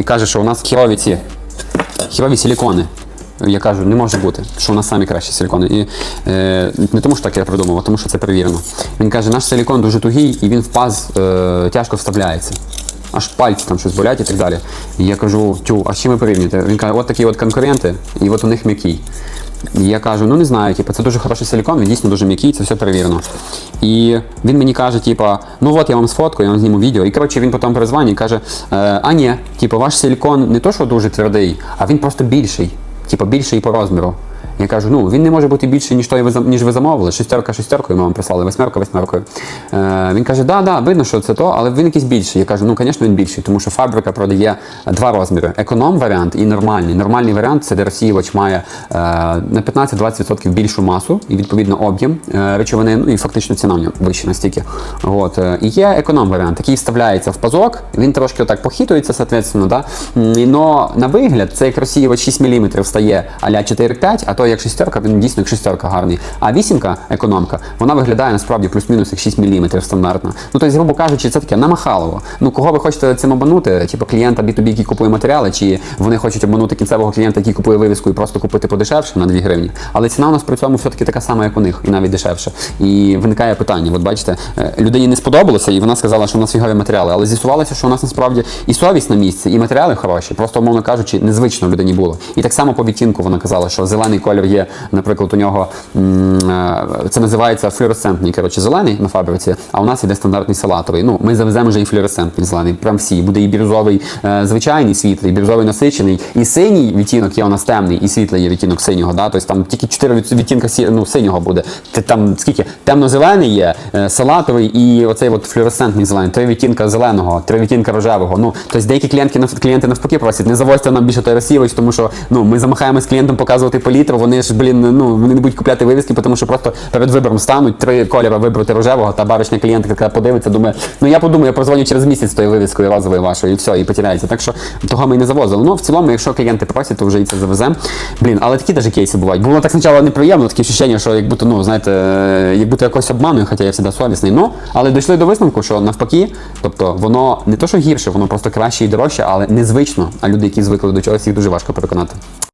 і каже, що у нас хірові ці хірові силікони. Я кажу, не може бути, що у нас самі кращі силікони. І е, не тому, що так я придумав, а тому що це перевірено. Він каже, наш силікон дуже тугий і він в паз е, тяжко вставляється. Аж пальці там щось болять і так далі. І я кажу, тю, а з чим ви порівнюєте? Він каже, от такі от конкуренти, і от у них м'який. Я кажу, ну не знаю, типу, це дуже хороший силікон, він дійсно дуже м'який, це все перевірено. І він мені каже, типу, ну от я вам сфоткаю, я вам зніму відео. І коротше він потім перезвонить і каже, «Е, а ні, типу, ваш силікон не то, що дуже твердий, а він просто більший. Типу, більший по розміру. Я кажу, ну він не може бути більший, ніж той, ви ніж ви замовили. Шестерка шестеркою ми вам прислали, восьмерка восьмеркою. Е, він каже, да, да, видно, що це то, але він якийсь більший. Я кажу, ну звісно, він більший, тому що фабрика продає два розміри: економ варіант і нормальний. Нормальний варіант це де розсіювач має е, на 15-20% більшу масу і відповідно об'єм е, речовини, ну і фактично ціна в нього вища настільки. От, е, і є економ варіант, який вставляється в пазок, він трошки отак похитується, соответственно, да? Но на вигляд це як розсіювач 6 мм стає а-ля 4-5, а то як шестерка, він дійсно як шестерка гарний. А вісімка, економка, вона виглядає насправді плюс-мінус як 6 мм стандартно. Ну тобто, грубо кажучи, це таке намахалово. Ну кого ви хочете цим обманути? Типу клієнта B2B, який купує матеріали, чи вони хочуть обманути кінцевого клієнта, який купує вивіску і просто купити подешевше на 2 гривні. Але ціна у нас при цьому все-таки така сама, як у них, і навіть дешевше. І виникає питання: от бачите, е, людині не сподобалося, і вона сказала, що у нас фігові матеріали, але з'ясувалося, що у нас насправді і совість на місці, і матеріали хороші. Просто, умовно кажучи, незвично людині було. І так само по відтінку вона казала, що зелений колір є, наприклад, у нього е, це називається флюоресцентний, коротше, зелений на фабриці, а у нас іде стандартний салатовий. Ну, ми завеземо вже і флюоресцентний зелений. Прям всі. Буде і бірюзовий е, звичайний світлий, і бірюзовий насичений, і синій відтінок є у нас темний, і світлий є відтінок синього. Да? Тобто там тільки 4 відтінка ну, синього буде. Там скільки? Темно-зелений є, е, салатовий і оцей от флюоресцентний зелений, три відтінка зеленого, три відтінка рожевого. Ну, тобто деякі клієнтки клієнти навпаки просять, не завозьте нам більше той розсівач, тому що ну, ми замахаємось клієнтам показувати палітру, вони ж, блін, ну, вони не будуть купляти вивіски, тому що просто перед вибором стануть три кольори вибрати рожевого, та баришня клієнтка яка подивиться, думає, ну я подумаю, я позвоню через місяць з тою вивіскою розовою вашою, і все, і потеряється. Так що того ми і не завозили. Ну, в цілому, якщо клієнти просять, то вже і це завеземо. Блін, але такі даже кейси бувають. Було так спочатку неприємно, таке відчуття, що як будто, ну, знаєте, як будто якось обманую, хоча я завжди совісний. Ну, але дійшли до висновку, що навпаки, тобто воно не то, що гірше, воно просто краще і дорожче, але незвично. А люди, які звикли до чогось, їх дуже важко переконати.